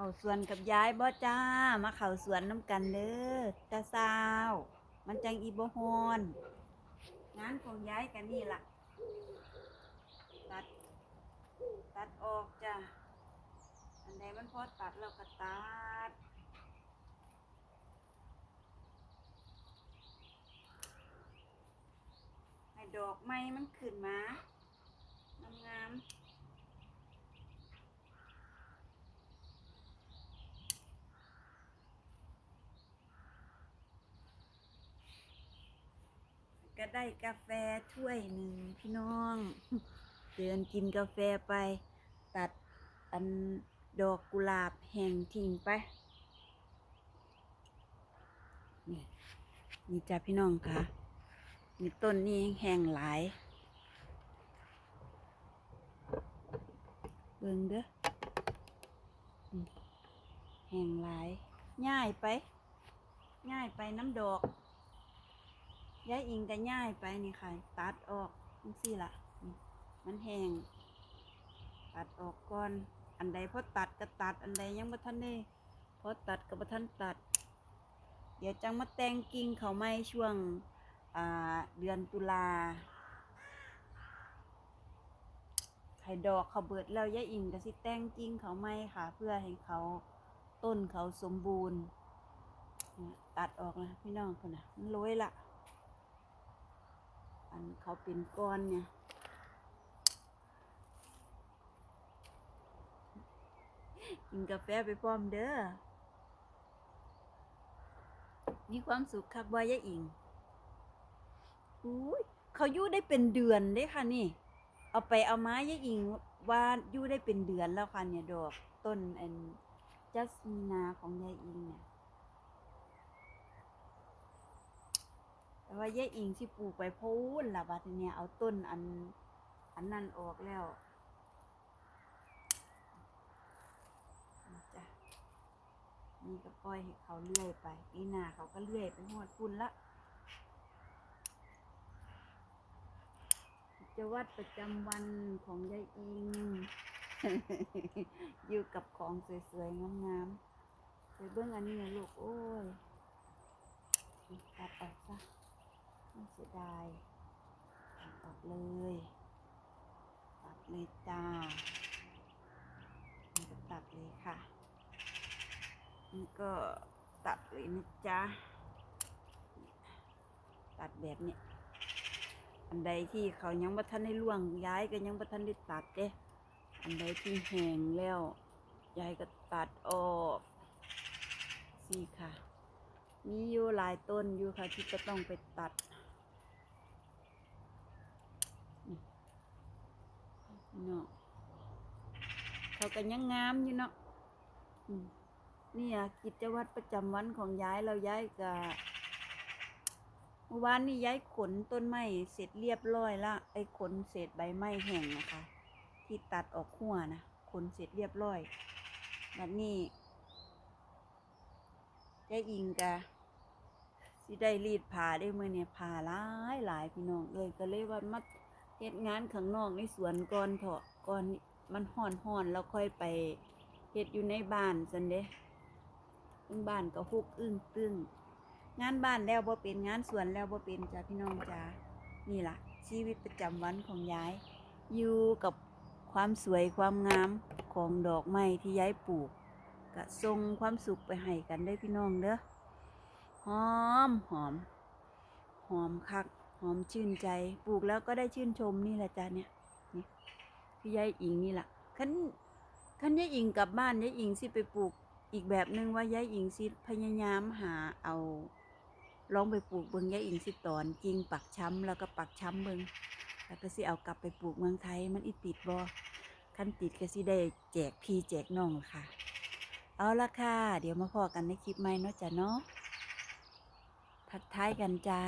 เข้าสวนกับยายบ่จ้า มาเข้าสวนน้ำกันเด้อตาสาว มันจังอีบ่ฮอนงานของยายกันนี่ล่ะ ตัด ตัดออกจ้ะ อันใดมันพอตัดเราก็ตัดให้ดอกไม้มันขึ้นมางามๆ ก็ได้กาแฟถ้วยหนึ่งพี่น้อง เดินกินกาแฟไป ตัดอันดอกกุหลาบแห้งทิ้งไปนี่นี่จ้ะพี่น้องค่ะนี่ต้นนี้แห้งหลายเบิ่งเด้อแห้งหลายง่ายไปง่ายไปน้ำดอก ย้ายอิงก็ย่ายไปนี่ค่ะ ตัดออกจังซี่ล่ะ มันแห้ง ตัดออกก่อน อันใดพอตัดก็ตัด อันใดยังบ่ทันได้พอตัดก็บ่ทันตัด เดี๋ยวจังมาแต่งกิ่งเขาไม่ช่วงอ่าเดือนตุลาให้ดอกเขาเบิดแล้วยายอิงก็สิแต่งกิ่งเขาไม่ค่ะ เพื่อให้เขาต้นเขาสมบูรณ์ ตัดออกนะพี่น้องคนน่ะมันโรยละ อันเขาเป็นก้อนเนี่ยกินกาแฟไปพร้อมเด้อ มีความสุขคักบ่ยะอิงอุ้ยเขาอยู่ได้เป็นเดือนเด้ค่ะนี่ เอาไปเอาไมายะอิงว่าอยู่ได้เป็นเดือนแล้วค่ะเนี่ยดอก ต้นอันจัสมินาของยายอิงเนี่ย แต่ว่ายายอิงที่ปลูกไปพูนละบัดเนี่ยเอาต้นอัน อันนั้นออกแล้วจ้ะนี่ก็ปล่อยให้เขาเลื่อยไปปีหน้าเขาก็เลื่อยไปหอดพุ่นละจะวัดประจำวันของยายอิง อยู่กับของสวยๆงามๆไปเบื้องอันนี้นะลูก โอ้ยตัดออก สียดายตัดเลย ตัดเลยจ้านี่ก็ตัดเลยค่ะนี่ก็ตัดเลยนะจ๊ะตัดแบบนี้อันใดที่เขายังบ่ทันได้ล่วงย้ายก็ยังบ่ทันได้ตัดเด้อันใดที่แห้งแล้วยายก็ตัดออกสิค่ะ มีอยู่หลายต้นอยู่ค่ะที่จะต้องไปตัด เนาะเขาก็ยังงามอยู่เนาะนี่อะกิจวัตรประจำวันของย้ายเราย้ายกับเมื่อวานนี่ย้ายขนต้นไม้เสร็จเรียบร้อยละไอ้ขนเศษใบไม้แห้งนะคะ ที่ตัดออกหัวนะขนเสร็จเรียบร้อยแบบนี้ยายอิงกะสิได้รีดผ้าได้เมื่อเนี่ยผ้าหลายหลายพี่น้องเลยก็เลยว่ามา เฮ็ดงานข้างนอกในสวนก่อนเถอะก่อนมันห่อนห่อนแล้วค่อยไปเฮ็ดอยู่ในบ้านซันเด้ซึ่งบ้านก็ฮุกอึ้งตึงงานบ้านแล้วบ่เป็นงานสวนแล้วบ่เป็นจ้าพี่น้องจ้านี่ล่ะ ชีวิตประจำวันของยาย อยู่กับความสวยความงามของดอกไม้ที่ยายปลูกก็ส่งความสุขไปให้กันได้พี่น้องเด้อหอมหอม หอมคัก หอมชื่นใจปลูกแล้วก็ได้ชื่นชมนี่แหละจ้ะเนี่ยนี่พี่ยายอิงนี่แหละคันคันยายอิงกลับบ้านยายอิงสิไปปลูกอีกแบบหนึ่งว่ายายอิงสิพยายามหาเอาลองไปปลูกเบิงยายอิงสิตอนกิ่งปักช้ำแล้วก็ปักช้ำเบิงแล้วก็สิเอากลับไปปลูกเมืองไทยมันอีติดบ่คันติดก็สิได้แจกพี่แจกน้องค่ะ เอาละค่ะ เดี๋ยวมาพอกันในคลิปใหม่เนาะจ้ะเนาะทักทายกันจ้า